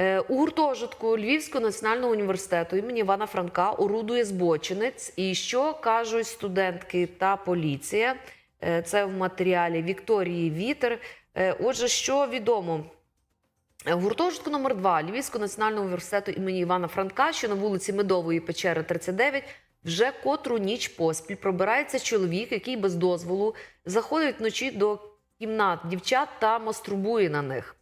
Е, У гуртожитку Львівського національного університету імені Івана Франка орудує збочинець. І що кажуть студентки та поліція? Е, Це в матеріалі Вікторії Вітер. Е, Отже, що відомо? Гуртожитку номер 2 Львівського національного університету імені Івана Франка, що на вулиці Медової печери 39, вже котру ніч поспіль пробирається чоловік, який без дозволу заходить вночі до кімнат дівчат та мастурбує на них.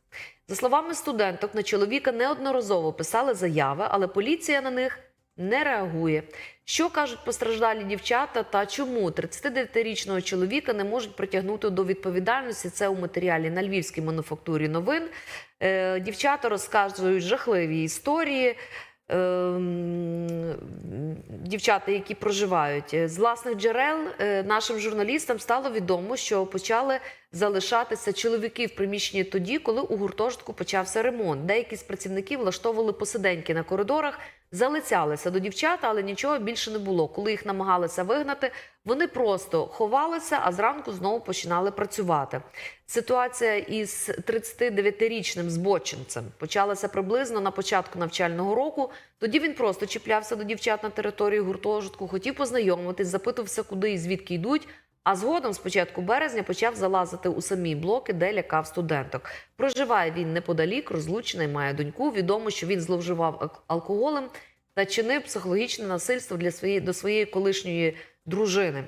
За словами студенток, на чоловіка неодноразово писали заяви, але поліція на них не реагує. Що кажуть постраждалі дівчата та чому 39-річного чоловіка не можуть притягнути до відповідальності? Це у матеріалі на львівській мануфактурі новин. Е, дівчата розказують жахливі історії. Ем, Дівчата, які проживають з власних джерел, е, нашим журналістам стало відомо, що почали залишатися чоловіки в приміщенні тоді, коли у гуртожитку почався ремонт. Деякі з працівників влаштовували посиденьки на коридорах, залицялися до дівчат, але нічого більше не було. Коли їх намагалися вигнати, вони просто ховалися, а зранку знову починали працювати. Ситуація із 39-річним збочинцем почалася приблизно на початку навчального року. Тоді він просто чіплявся до дівчат на території гуртожитку, хотів познайомитись, запитувався, куди і звідки йдуть. А згодом, з початку березня, почав залазити у самі блоки, де лякав студенток. Проживає він неподалік, розлучений, має доньку. Відомо, що він зловживав алкоголем та чинив психологічне насильство для своєї до своєї колишньої дружини.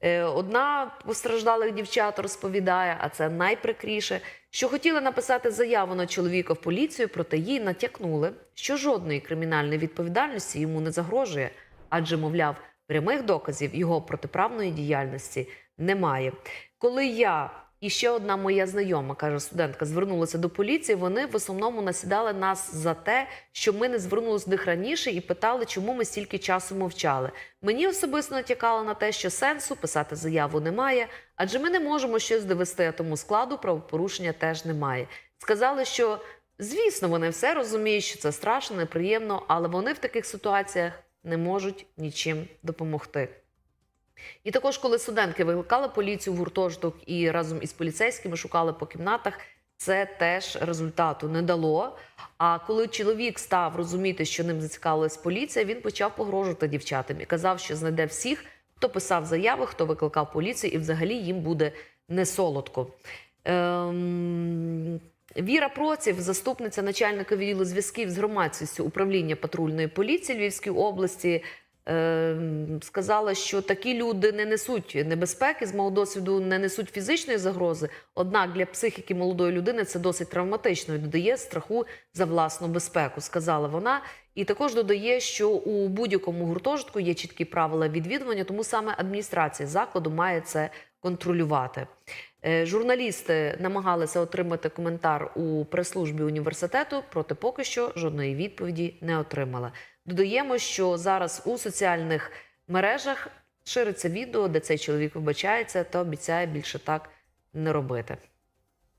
Е, Одна постраждалих дівчат розповідає, а це найприкріше, що хотіла написати заяву на чоловіка в поліцію, проте їй натякнули, що жодної кримінальної відповідальності йому не загрожує, адже, мовляв, прямих доказів його протиправної діяльності немає. Коли я і ще одна моя знайома, каже студентка, звернулася до поліції, вони в основному насідали нас за те, що ми не звернулися до них раніше і питали, чому ми стільки часу мовчали. Мені особисто натякало на те, що сенсу писати заяву немає, адже ми не можемо щось довести, а тому складу правопорушення теж немає. Сказали, що звісно, вони все розуміють, що це страшно, неприємно, але вони в таких ситуаціях не можуть нічим допомогти. І також, коли студентки викликали поліцію в гуртожиток і разом із поліцейськими шукали по кімнатах, це теж результату не дало. А коли чоловік став розуміти, що ним зацікавилась поліція, він почав погрожувати дівчатам і казав, що знайде всіх, хто писав заяви, хто викликав поліцію, і взагалі їм буде не солодко. Ем... Віра Проців, заступниця начальника відділу зв'язків з громадськістю управління патрульної поліції Львівської області, е, сказала, що такі люди не несуть небезпеки з мого досвіду, не несуть фізичної загрози. Однак для психіки молодої людини це досить травматично і додає страху за власну безпеку, сказала вона. І також додає, що у будь-якому гуртожитку є чіткі правила відвідування, тому саме адміністрація закладу має це контролювати. Е, Журналісти намагалися отримати коментар у прес-службі університету, проте поки що жодної відповіді не отримали. Додаємо, що зараз у соціальних мережах шириться відео, де цей чоловік вибачається та обіцяє більше так не робити.